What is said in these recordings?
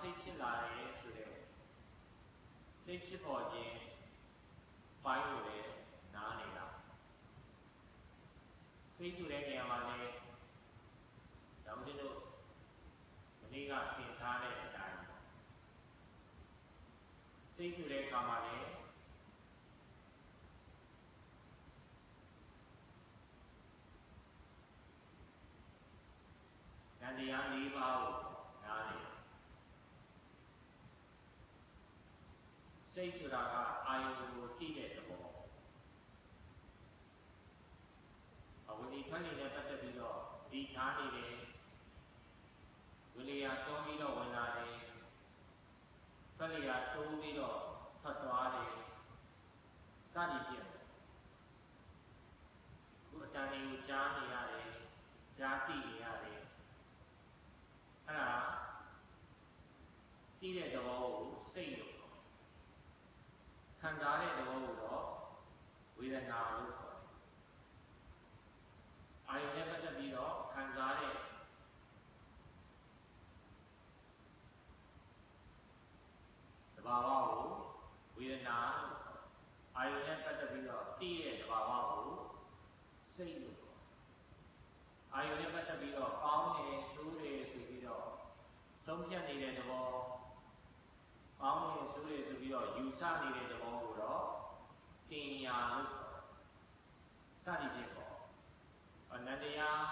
စိတ်ဖြစ်လာတယ်ဆိုတဲ့စိတ်ဖြစ်ပေါ်ခြင်းပိုင်းကိုလည်းနားနေတာစိတ်ဆိုတဲ့နေရာမှာလည်းဒါမှမဟုတ်မနေ့ကသင်ထားတဲ့အတိုင်းစိတ်ဆိုတဲ့အခါမှာလည်း စိတ်ဆိုတာကအာယုံကိုကြည့်တဲ့သဘောအဝိဒီခဏနေတဲ့ပတ်သက်ပြီးတော့ဒီထားနေတယ်ဝိလျာတွန်းပြီးတော့ဝင်လာတယ်ဖက်လျာတိုးပြီးတော့ထွက်သွားတယ်စသည်ဖြင့်ခုအတန်တွေကိုကြားနေရတယ်ကြားသိနေရတယ်အဲ့ဒါသိတဲ့သဘောကိုစိတ်လို့ ခံစားတဲ့သဘောကိုတော့ဝေဒနာလို့ခေါ်တယ်။အာယုန်နဲ့ပတ်သက်ပြီးတော့ခံစားတဲ့သဘာဝကိုဝေဒနာလို့ခေါ်တယ်။အာယုန်နဲ့ပတ်သက်ပြီးတော့သိတဲ့သဘာဝကိုစိတ်လို့ခေါ်တယ်။အာယုန်နဲ့ပတ်သက်ပြီးတော့ကောင်းတယ်ဆိုးတယ်ဆိုပြီးတော့ဆုံးဖြတ်နေတဲ့သဘောကောင်းတယ်ဆိုတယ်ဆိုပြီးတော့ယူဆနေတဲ့သဘောကိုတော့တင်ညာလို့ခေါ်တယ်စသည်ဖြင့်ပေါ့အနန္တရား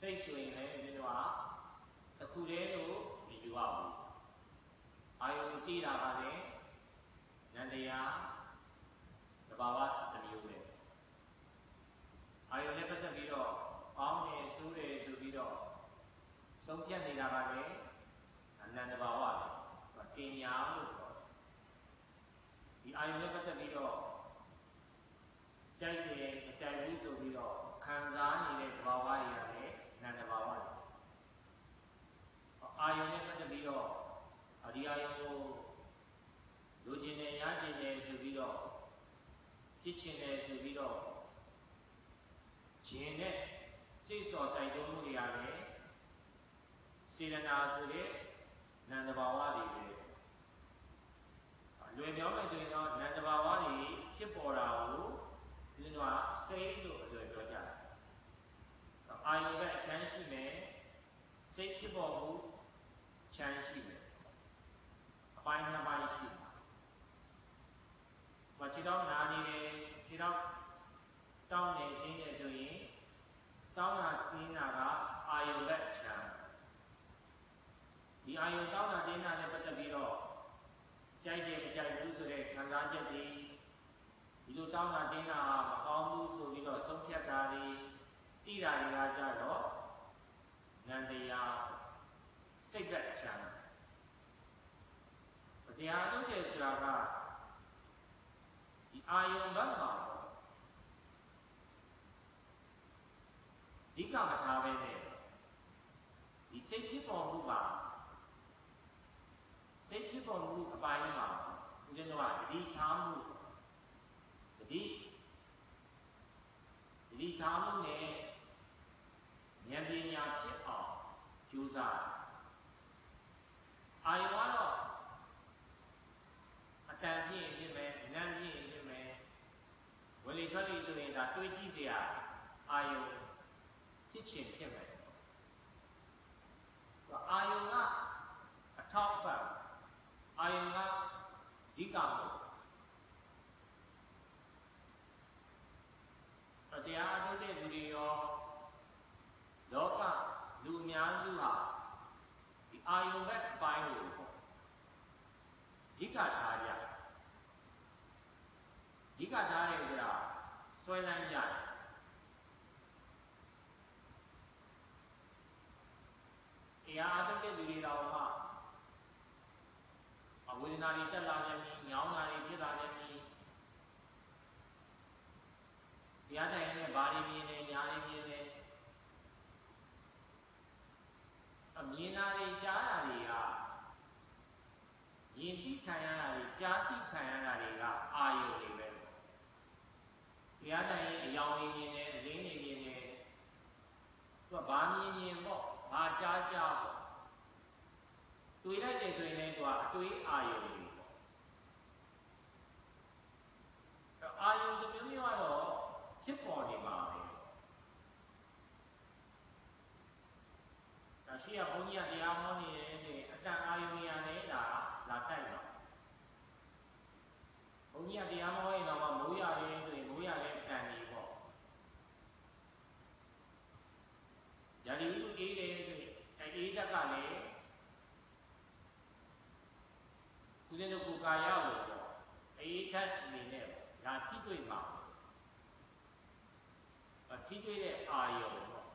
စိတ်ဆိုရင်လည်းဒီတော့တစ်ခုတည်းလို့မယူရဘူး အာယုံကြည့်တာကလည်းနန္တရားတဘာဝတစ်မျိုးပဲအာယုံနဲ့ပတ်သက်ပြီးတော့ကောင်းတယ်ဆိုတယ်ဆိုပြီးတော့ဆုံးဖြတ်နေတာကလည်းအနန္တဘာဝပဲတင်ညာလို့ပြောတယ်ဒီအာယုံနဲ့ပတ်သက်ပြီးတော့ကြိုက်တယ်မကြိုက်ဘူးဆိုပြီးတော့ခံစားနေတဲ့သဘာဝတွေကလည်းနန္တဘာဝတွေအာယုံနဲ့ပတ်သက်ပြီးတော့ဒီအာယုံကို လူကျင်တယ်ရကျင်တယ်ဆိုပြီးတော့ဖြစ်ချင်တယ်ဆိုပြီးတော့ခြင်းနဲ့စိတ်စော်တိုက်တွန်းမှုတွေကလည်းစေတနာဆိုတဲ့နန္တဘာဝတွေပဲလွယ်ပြောမယ်ဆိုရင်တော့နန္တဘာဝတွေဖြစ်ပေါ်တာကိုဒီလိုကစိတ်လို့အလွယ်ပြောကြတယ်အာယုပဲအချမ်းရှိမယ်စိတ်ဖြစ်ပေါ်မှုချမ်းရှိမယ်အပိုင်းနှစ်ပိုင်းရှိမှာ ဘာခြေတော့နာနေတယ်ခြေတော့တောင်းနေတင်းနေဆိုရင်တောင်းတာတင်းတာကအာယုပဲအချမ်းဒီအာယုတောင်းတာတင်းတာနဲ့ပတ်သက်ပြီးတော့ကြိုက်တယ်မကြိုက်ဘူးဆိုတဲ့ခံစားချက်တွေဒီလိုတောင်းတာတင်းတာမကောင်းဘူးဆိုပြီးတော့ဆုံးဖြတ်တာတွေတိတာတွေကကြတော့နန္တရားစိတ်သက်ချမ်းတရားထုတ်တယ်ဆိုတာကဒီ အာယုံဘက်မှာဒီကမထားပဲနဲ့ဒီစိတ်ဖြစ်ပေါ်မှုပါစိတ်ဖြစ်ပေါ်မှုအပိုင်းမှာဦးဇင်းတို့ကတတိထားမှုတတိတတိထားမှုနဲ့ဉာဏ်ပညာဖြစ်အောင်ကြိုးစားအာယုံကတော့အတန်ပြည့်ဖြစ်မယ်ဉာဏ်ပြည့်ဖြစ်မယ်ဝလိ ထွက်လေဆိုရင်ဒါတွေးကြည့်စရာအာယုံဖြစ်ချင်ဖြစ်မယ်အာယုံကအထောက်ပံ့အာယုံကဒီကံအတရားအထုတ်တဲ့လူတွေရောလောကလူအများစုဟာဒီအာယုံဘက်ပိုင်းကိုဒီကထားကြဒီကထားတဲ့ ဆွဲလန်းကြတယ်တရားအထုတ်တဲ့လူတွေတော်မှအဝေဒနာတွေတက်လာတယ်ညောင်းတာတွေဖြစ်လာတယ်တရားထိုင်နေဘာတွေမြင်နေညာတွေမြင်နေအမြင်တာတွေကြားတာတွေကယင်တိခံရတာတွေကြားတိခံရတာတွေ ရားတိုင်ရဲ့အယောင်ရင်းနေတဲ့အလင်းနေနေနေသူကဘာမြင်မြင်ပေါ့ဘာကြားကြားပေါ့တွေ့လိုက်တယ်ဆိုရင်လည်းသူကအတွေးအာရုံတွေပေါ့အာရုံတစ်မျိုးမျိုးကတော့ဖြစ်ပေါ်နေပါပဲဒါရှိရဘုန်းကြီးကတရားဟောနေ တွေ့မှာအထိတွေ့တဲ့အာယုံပေါ့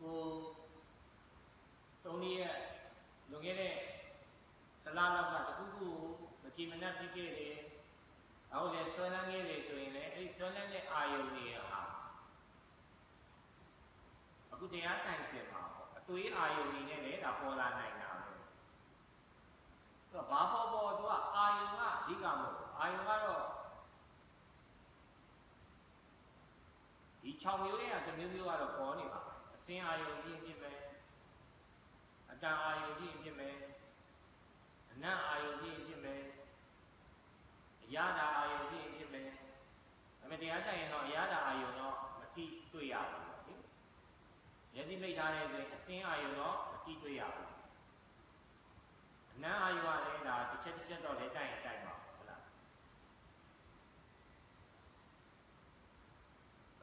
ကိုတုံးလေးရဲ့လွန်ခဲ့တဲ့တလားလောက်ကတခုခုမကြည်မနှက်ဖြစ်ခဲ့တယ်။အခုလည်းဆွဲလန်းခဲ့တယ်ဆိုရင်လည်းအဲ့ဆွဲလန်းတဲ့အာယုံတွေဟာအခုတရားတိုင်စင်ပါပေါ့အတွေးအာယုံတွေနဲ့လည်းဒါပေါ်လာနိုင်တာပဲ။သူကဘာပေါ်ပေါ်သူကအာယုံကအ ဓိကမဟုတ်ဘူး။အာယုံကတော့ဒီ6မျိုးရဲ့တစ်မျိုးမျိုးကတော့ပေါ်နေပါပဲ။အစင်းအာယုံဖြစ်ဖြစ်ပဲအတန်အာယုံဖြစ်ဖြစ်ပဲအနတ်အာယုဖြစ်ဖြစ်မယ်အရာတာအာယုဖြစ်ဖြစ်မယ်အမေတရားကြရင်တော့အရာတာအာယုတော့မတိတွေ့ရဘူးလေမျက်စိမိတ်ထားတဲ့ဆိုရင်အစင်းအာယုတော့မတိတွေ့ရဘူးအနတ်အာယုကလည်းဒါတစ်ချက်တစ်ချက်တော့လည်းတိုက်ရင်တိုက်ပါဟုတ်လား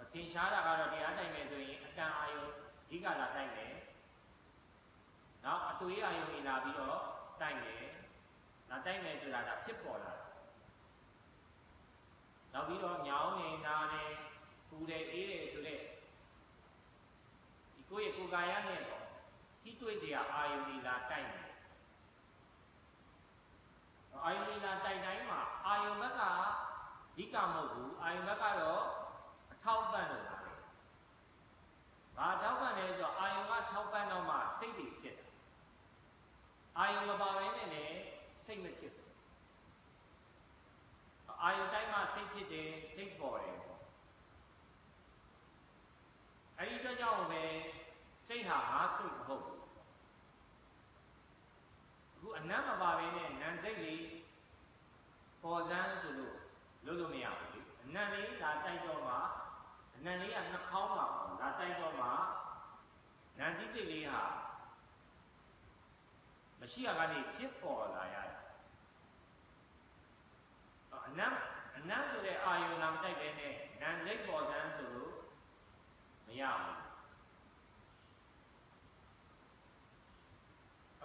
အထ င်ရှားတာကတော့တရားတိုက်မယ်ဆိုရင်အတန်အာယုအဓိကလာတိုက်မယ်နောက်အတွေ့အာယုနေလာပြီးတော့တိုက်မယ်။ဒါတိုက်မယ်ဆိုတာကဖြစ်ပေါ်လာတယ်။နောက်ပြီးတော့ညောင်းနေနာနေပူတယ်အေးတယ်ဆိုတဲ့ဒီကိုယ့်ရဲ့ကိုယ်ကာယနဲ့တော့ထိတွေ့စရာအာယုန်ဒီလာတိုက်မယ်။အာယုန်ဒီလာတိုက်တိုင်းမှာအာယုန်ဘက်ကဓိကမဟုတ်ဘူး။အာယုန်ဘက်ကတော့အ ထောက်ပံ့လို့လာတယ်။ဘာထောက်ပံ့လဲဆိုတော့အာယုန်ကထောက်ပံ့တော့မှစိတ်တွေဖြစ်တယ်အာယုံမပါဘဲနဲ့လည်းစိတ်မဖြစ်ဘူးအာယုံတိုင်းမှာစိတ်ဖြစ်တယ်စိတ်ပေါ်တယ်ပေါ့အဲဒီတော့ကြောင့်ပဲစိတ်ဟာငါစိတ်မဟုတ်ဘူးအခုအနတ်မပါဘဲနဲ့နံစိတ်လေးပေါ်စမ်းဆိုလို့လို့လို့မရဘူးလေအနံလေးလာတိုက်တော့မှအ နံလေးကနှာခေါင်းမှာလာတိုက်တော့မှနံတိစိတ်လေးဟာမရှိရကနေဖြစ်ပေါ်လာရတယ်အနံအနံဆိုတဲ့အာယုံလာမတိုက်ပဲနဲ့နံစိတ်ပေါ်စမ်းဆိုလို့မရဘူး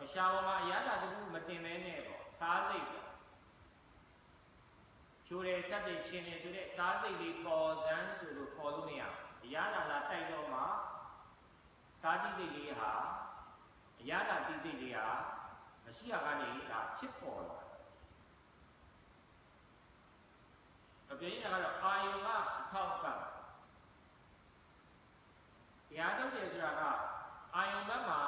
အရှာပေါ်မှာအရာတာတခုမတင်မဲနဲ့ပေါ့စားစိတ်ပေါ့ ချိုးတယ်စက်တွေချင်းနေဆိုတဲ့စားစိတ်လေးပေါ်စမ်းဆိုလို့ခေါ်လို့မရဘူးအရာတာလာတိုက်တော့မှစားတိစိတ်လေးဟာအရာတာတိစိတ်လေးဟာမရှိရကနေဒါဖြစ်ပေါ်လာအပြင်းရကတော့အာယုံကအထောက်ပံ့တရားထုတ်တယ်ဆိုတာကအာယုံဘက်မှာ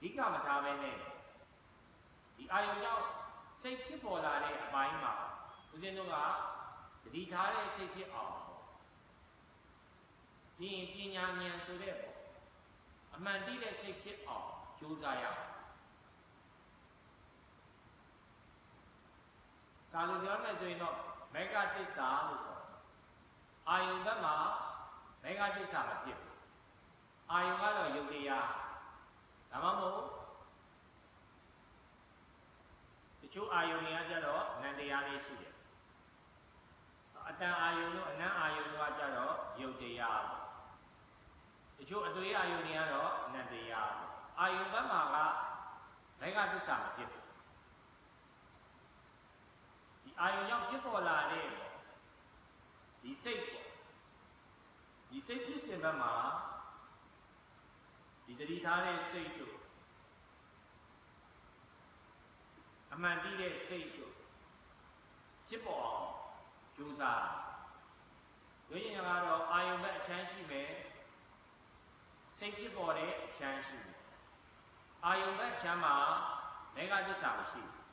ဒီကမထားပဲနဲ့ဒီအာယုံကြောင့် စိတ်ဖြစ်ပေါ်လာတဲ့အပိုင်းမှာဦးဇင်းတို့ကတတိထားတဲ့စိတ်ဖြစ်အောင်ပြီးရင်ပညာဉာဏ်ဆိုတဲ့ပေါ့အမှန်တည်းတဲ့စိတ်ဖြစ်အောင်ကြိုးစားရအောင်စာလိုပြောမယ်ဆိုရင်တော့မေဃတစ္ဆာလို့ခေါ်တယ်အာယုန်ဘက်မှာမေဃတစ္ဆာမဖြစ်ဘူးအာယုန်ကတော့ယုတ်တရားဒါမှမဟုတ်တ ချို့အာယုန်တွေကကြတော့နန္တရားလေးရှိတယ်အတန်အာယုန်တို့အနံ့အာယုန်တို့ကကြတော့ယုတ်တရားပေါ့တချို့အတွေ့အာယုန်တွေကတော့အနတ္တရားအာယုန်ဘက်မှာကဘိုက်ကသစ္စာမဖြစ်ဘူးဒီအာယုန်ကြောင့်ဖြစ်ပေါ်လာတဲ့ဒီစိတ်ပေါ့ဒီစိတ်ဖြစ်စဉ်ဘက်မှာဒီတတိထားတဲ့စိတ်တို့အ မှန်တည်တဲ့စိတ်တို့ဖြစ်ပေါ်အောင်ကြိုးစားဝိညာဉ်ကတော့အာယုန်ဘက်အချမ်းရှိမယ်စိတ်ဖြစ်ပေါ်တဲ့အချမ်းရှိတယ်အာယုံဘက်ချမ်းမှာမေဃသစ္စာမရှိဘူး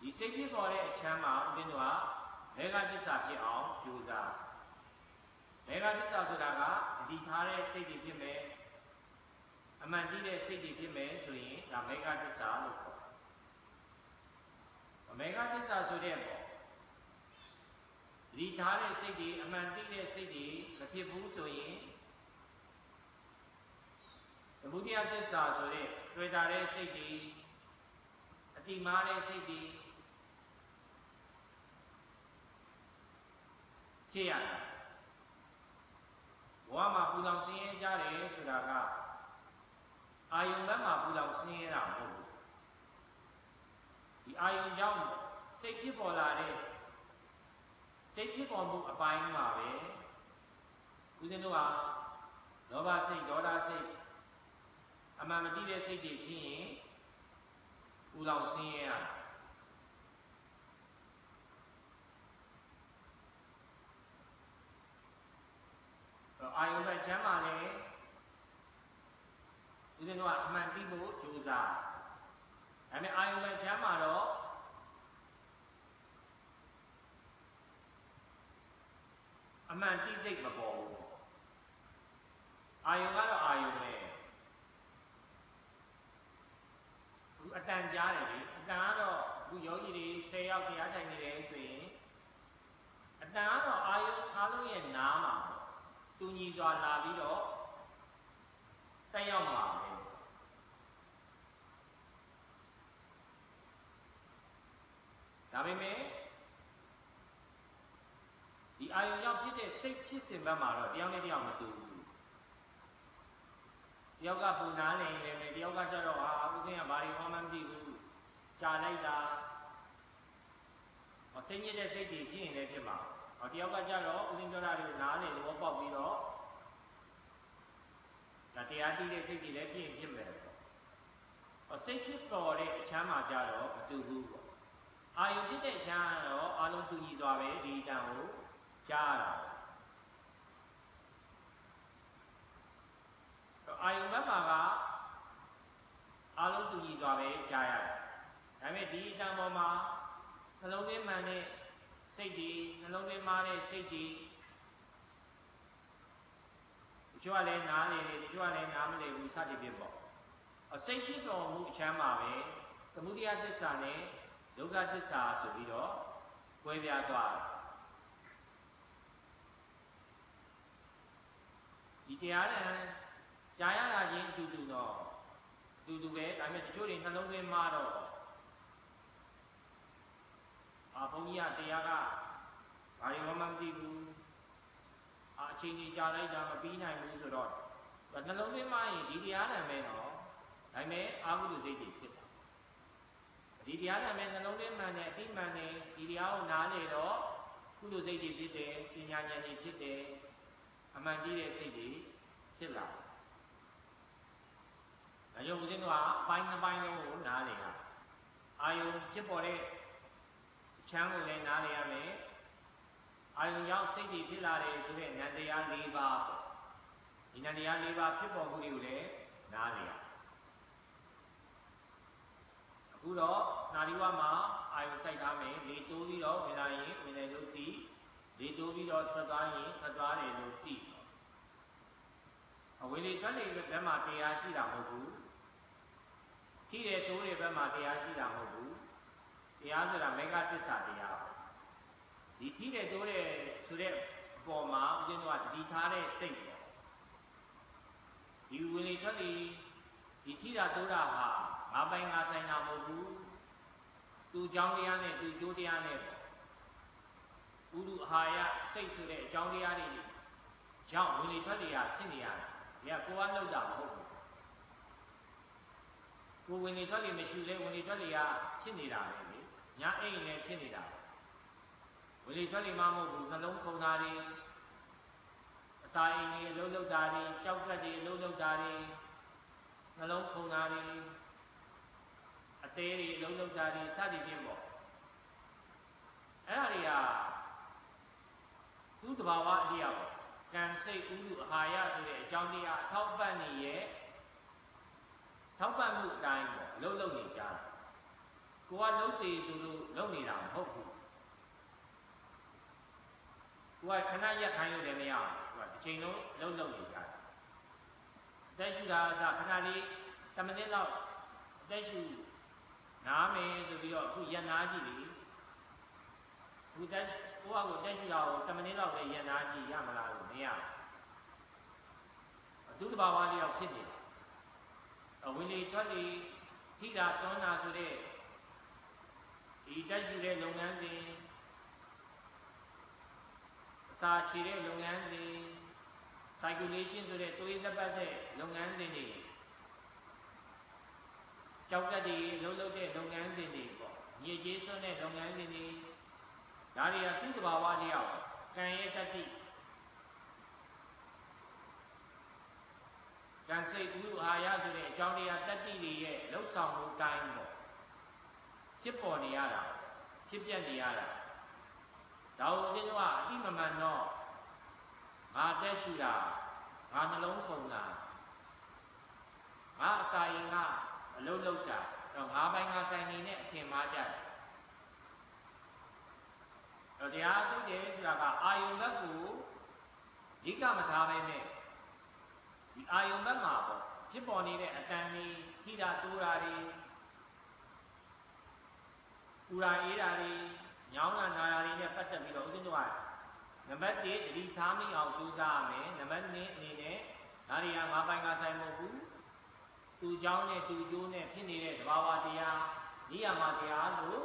ဒီစိတ်ဖြစ်ပေါ်တဲ့အချမ်းမှာဦးဇင်းတို့ကမေဃသစ္စာဖြစ်အောင်ကြိုးစားမေဃသစ္စာဆိုတာကတတိထားတဲ့စိတ်တွေဖြစ်မယ်အမှန်တည်တဲ့စိတ်တွေဖြစ်မယ်ဆိုရင်ဒါမေဃသစ္စာလို့ခေါ်တယ် မေဃသစ္စာဆိုတဲ့ပေါ့ဒီထားတဲ့စိတ်တွေအမှန်သိတဲ့စိတ်တွေမဖြစ်ဘူးဆိုရင်သမုဒိယသစ္စာဆိုတဲ့တွေ့တာတဲ့စိတ်တွေအတိမားတဲ့စိတ်တွေဖြစ်ရတာဘဝမှာပူလောင်ဆင်းရဲကြတယ်ဆိုတာကအာယုံဘက်မှာပူလောင်ဆင်းရဲတာမဟုတ်ဘူးဒီ အာယုံကြောင့်စိတ်ဖြစ်ပေါ်လာတဲ့စိတ်ဖြစ်ပေါ်မှုအပိုင်းမှာပဲဦးဇင်းတို့ဟာလောဘစိတ်ဒေါသစိတ်အမှန်မသိတဲ့စိတ်တွေဖြစ်ရင်ပူလောင်ဆင်းရဲရအာယုံဘက်ချမ်းမှာလည်းဦးဇင်းတို့ကအမှန်သိဖို့ကြိုးစားဒါပေမဲ့အာယုံဘက်ချမ်းမှာတော့ အမှန်သိစိတ်မပေါ်ဘူးအာယုံကတော့အာယုံပဲအခုအတန်ကြားတယ်လေအတန်ကတော့အခုယောဂီတွေ10ယောက်တရားထိုင်နေတယ်ဆိုရင်အတန်ကတော့အာယုံအားလုံးရဲ့နားမှာတူညီစွာလာပြီးတော့တက်ရောက်မှာပဲဒါပေမဲ့ ဒီအာယုံကြောင့်ဖြစ်တဲ့စိတ်ဖြစ်စဉ်ဘက်မှာတော့တယောက်နဲ့တယောက်မတူဘူးတယောက်ကပူနာနေနေတယ်တယောက်ကကျတော့ဟာဥစဉ်ကဘာတွေမှမသိဘူးကြာလိုက်တာဟောစိတ်ညစ်တဲ့စိတ်တွေဖြစ်ရင်လည်းဖြစ်မှာဟောတယောက်ကကျတော့ဥစဉ်ပြောတာတွေကိုနားနေလို့ပေါက်ပြီးတော့ဒါတရားတည်တဲ့စိတ်တွေလည်းဖြစ်ရင်ဖြစ်မယ်ပေါ့ဟောစိတ်ဖြစ်ပေါ်တဲ့အချမ်းမှာကျတော့မတူဘူးပေါ့အာယုဖြစ်တဲ့အချမ်းကတော့အလုံးတူညီစွာပဲဒီတန်ကို ကြားတာအာယုဘက်မှာကအလုံးတူညီစွာပဲကြားရတယ်ဒါပေမဲ့ဒီအတန်ပေါ်မှာနှလုံးသွင်းမှန်တဲ့စိတ်တွေနှလုံးသွင်းမားတဲ့စိတ်တွေတချို့ကလည်းနားလေတယ်တချို့ကလည်းနားမလည်ဘူးစသည်ဖြင့်ပေါ့အစိတ်ဖြစ်တော်မူအချမ်းမှာပဲသမုဒိယသစ္စာနဲ့ဒုက္ခသစ္စာဆိုပြီးတော့ကွဲပြားသွားတယ် ဒီတရားနဲ့ကြားရတာချင်းအတူတူတော့အတူတူပဲဒါပေမဲ့တချို့တွေနှလုံးသွင်းမှာတော့အာဘုန်းကြီးကတရားကဘာတွေမှမသိဘူးအာအချိန်ကြီးကြာလိုက်တာမပြီးနိုင်ဘူးဆိုတော့နှလုံးသွင်းမှရင်ဒီတရားနဲ့ပဲတော့ဒါပေမဲ့အာဟုတုစိတ်တွေဖြစ်တာဒီတရားနဲ့ပဲနှလုံးသွင်းမှန်တယ်အတိမှန်တယ်ဒီတရားကိုနားလေတော့ကုသိုလ်စိတ်တွေဖြစ်တယ်ပညာဉာဏ်တွေဖြစ်တယ် အမှန်တည်းတဲ့စိတ်တွေဖြစ်လာတယ်။ဒါကြောင့်ဦးဇင်းတို့ကအပိုင်းနှစ်ပိုင်းလုံးကိုနားလေရအာယုံဖြစ်ပေါ်တဲ့ချမ်းကိုလည်းနားလေရမယ်။အာယုံရောက်စိတ်တွေဖြစ်လာတယ်ဆိုတဲ့ဉာဏ်တရား၄ပါးပေါ့။ဒီဉာဏ်တရား၄ပါးဖြစ်ပေါ်မှုတွေကိုလည်းနားလေရ။အခုတော့နာရီဝမှာအာယုံစိုက်ထားမယ်လေတိုးပြီးတော့ဝင်လာရင်ဝင်တယ်လို့သိလေတိုးပြီးတော့ထွက်သွားရင်ထွက်သွားတယ်လို့သိအ ဝေလေထွက်လေဘက်မှာတရားရှိတာမဟုတ်ဘူးထိတယ်တိုးတယ်ဘက်မှာတရားရှိတာမဟုတ်ဘူးတရားဆိုတာမေဃသစ္စာတရားဒီထိတယ်တိုးတယ်ဆိုတဲ့အပေါ်မှာဦးဇင်းတို့ကတတိထားတဲ့စိတ်ပေါ့ဒီဝေလေထွက်လေဒီထိတာတိုးတာဟာငါပိုင်ငါဆိုင်တာမဟုတ်ဘူးသူเจ้าတရားနဲ့သူကျိုးတရားနဲ့ပေါ့ဥဒုအာဟာရစိတ်ဆိုတဲ့အကြောင်းတရားတွေကြောင့်ဝင်လေထွက်လေရဖြစ်နေရတယ်။ ဒီကကိုကလှုပ်တာမဟုတ်ဘူး။ကိုဝင်လေထွက်လေမရှိလဲဝင်လေထွက်လေရဖြစ်နေတာပဲလေ။ညာအိမ်လည်းဖြစ်နေတာပဲ။ဝင်လေထွက်လေမှမဟုတ်ဘူးနှလုံးခုန်တာတွေအစာအိမ်တွေလှုပ်လှုပ်တာတွေကြောက်ကက်တွေလှုပ်လှုပ်တာတွေနှလုံးခုန်တာတွေအသေးတွေလှုပ်လှုပ်တာတွေစသည်ဖြင့်ပေါ့။အဲ့ဒါတွေကသူ့တဘာဝအလျောက် ကံစိတ်ဥဒုအာဟာရဆိုတဲ့အကြောင်းတရားအထောက်ပံ့နေရဲ့ထောက်ပံ့မှုအတိုင်းပေါ့လှုပ်လှုပ်နေကြတာကိုကလှုပ်စီဆိုလို့လှုပ်နေတာမဟုတ်ဘူးကိုကခဏရက်ခိုင်းလို့လည်းမရဘူးကိုကတစ်ချိန်လုံးလှုပ်လှုပ်နေကြတယ်တက်ရှူတာကခဏလေး10မိနစ်လောက်တက်ရှူနားမယ်ဆိုပြီးတော့အခုရက်နာကြည့်လေအခုတက် ကိုယ့်အကိုတက်ရှိတာကို10မိနစ်လောက်ပဲရန်သားကြည့်ရမလားလို့မရဘူးသူတဘာဝလေးရောက်ဖြစ်နေတယ်အဝင်လေထွက်လေထိတာတွန်းတာဆိုတဲ့ဒီတက်ရှိတဲ့လုပ်ငန်းစဉ်အစာချေတဲ့လုပ်ငန်းစဉ် circulation ဆိုတဲ့တွေးလက်ပတ်တဲ့လုပ်ငန်းစဉ်တွေကြောက်ကတ်တွေလှုပ်လှုပ်တဲ့လုပ်ငန်းစဉ်တွေပေါ့မြေကြီးစွန်းတဲ့လုပ်ငန်းစဉ်တွေ ဒါတွေကသူ့သဘာဝလျောက်ကံရဲ့တတိကံစိတ်ဥအာရဆိုတဲ့အကြောင်းတရားတတိတွေရဲ့လှုပ်ဆောင်မှုတိုင်းပေါ့ဖြစ်ပေါ်နေရတာဖြစ်ပြနေရတာဒါကိုဦးဇင်းတို့ကအတိမမှန်တော့ငါတက်ရှူတာငါနှလုံးခုန်တာငါအစာရင်ကအလုံးလုံးတာတော့ငါပိုင်းငါဆိုင်နေနဲ့အထင်မှားကြတယ် တော့တရားထုတ်တယ်ဆိုတာကအာယုံဘက်ကိုဒီကမထားပဲနဲ့ဒီအာယုံဘက်မှာပေါ့ဖြစ်ပေါ်နေတဲ့အတန်ကြီးထိတာတိုးတာတွေပူရာအေးတာတွေညောင်းတာနာတာတွေနဲ့ပတ်သက်ပြီးတော့ဦးဇင်းတို့ကနံပါတ်1တတိထားမိအောင်ကြိုးစားရမယ်နံပါတ်2အနေနဲ့ဒါတွေကငါပိုင်ကဆိုင်မဟုတ်ဘူးသူเจ้าနဲ့သူကျိုးနဲ့ဖြစ်နေတဲ့သဘာဝတရားနိယာမတရားလို့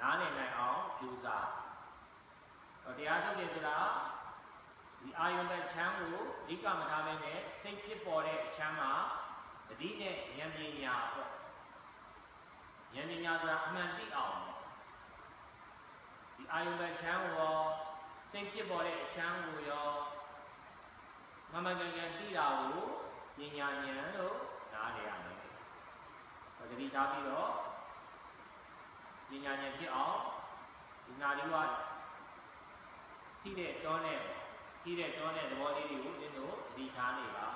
နားလည်နိုင်အောင်ကြိုးစား တော့တရားထုတ်တယ်ဆိုတာဒီအာယုံပဲချမ်းကိုအဓိကမထားဘဲနဲ့စိတ်ဖြစ်ပေါ်တဲ့အချမ်းမှာတတိနဲ့ဉာဏ်ပညာပေါ့ဉာဏ်ပညာဆိုတာအမှန်သိအောင်ဒီအာယုံပဲချမ်းကိုစိတ်ဖြစ်ပေါ်တဲ့အချမ်းကိုရောမမကန်ကန်သိတာကိုပညာဉာဏ်လို့နားလည်ရမယ်။တတိထားပြီးတော့ပညာဉာဏ်ဖြစ်အောင်ဒီနာရီဝ ထိတဲ့တောနဲ့ထိတဲ့တောနဲ့သဘောလေးတွေကိုသင်တို့သတိထားနေပါ